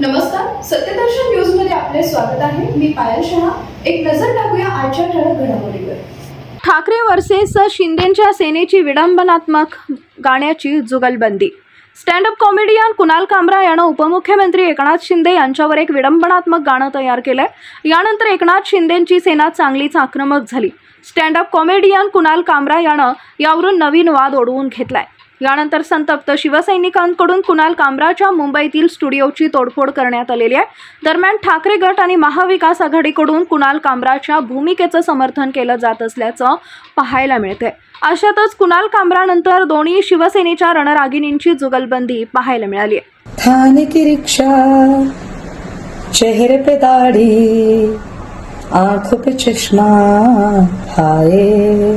नमस्कार सत्यदर्शन न्यूजमध्ये आपले स्वागत आहे. मी पायल शहा. एक नजर टाकूया आजच्या ठळक घडामोडीवर. ठाकरे वर्सेस शिंदेच्या सेनेची विडंबनात्मक गाण्याची जुगलबंदी. स्टँडअप कॉमेडियन कुणाल कामरा यानं उपमुख्यमंत्री एकनाथ शिंदे यांच्यावर एक विडंबनात्मक गाणं तयार केलं आहे यानंतर एकनाथ शिंदेंची सेना चांगलीच आक्रमक झाली. स्टँडअप कॉमेडियन कुणाल कामरा यानं यावरून नवीन वाद ओढवून घेतलाय. यानंतर संतप्त शिवसैनिकांकडून कुणाल कामराच्या मुंबईतील स्टुडिओची तोडफोड करण्यात आलेली आहे. दरम्यान ठाकरे गट आणि महाविकास आघाडीकडून कुणाल कामराच्या भूमिकेचं समर्थन केलं जात असल्याचं पाहायला मिळते अशातच कुणाल कामरानंतर दोन्ही शिवसेनेच्या रणरागिणींची जुगलबंदी पाहायला मिळाली आहे. की चेहरे पे दाढ़ी आंखों पे चश्मा हाय.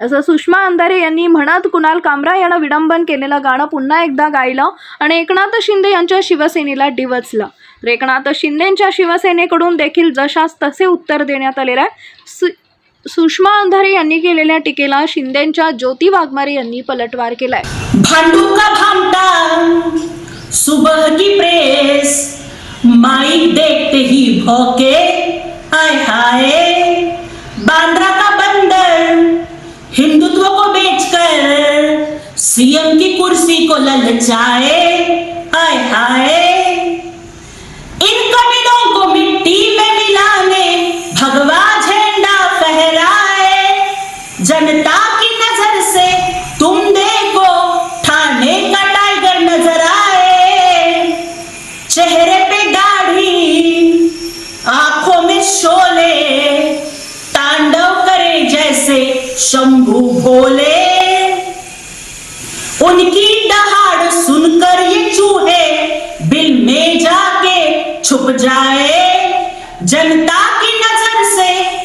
असं सुषमा अंधारे यांनी म्हणत कुणाल कामरा यानं विडंबन केलेलं गाणं पुन्हा एकदा गायलं आणि एकनाथ शिंदे यांच्या शिवसेनेला डिवचलं. तर एकनाथ शिंदेच्या शिवसेनेकडून देखील जशास तसे उत्तर देण्यात आलेलं आहे. सु- सुषमा अंधारे यांनी केलेल्या टीकेला शिंदेच्या ज्योती वाघमारे यांनी पलटवार केलाय. भांडू का सुबह की प्रेस माइक देखते ही भौके हाय हाय सीएम की कुर्सी को ललचाए हाय हाय। इन कमीनों को मिट्टी में मिलाने भगवा झंडा फहराए। जनता की नज़र से तुम देखो, ठाणे का टाइगर नज़र आए। चेहरे पे दाढ़ी, आँखों में शोले, तांडव करे जैसे शंभू। हाड़ सुनकर ये चूहे बिल में जाके छुप जाए जनता की नजर से।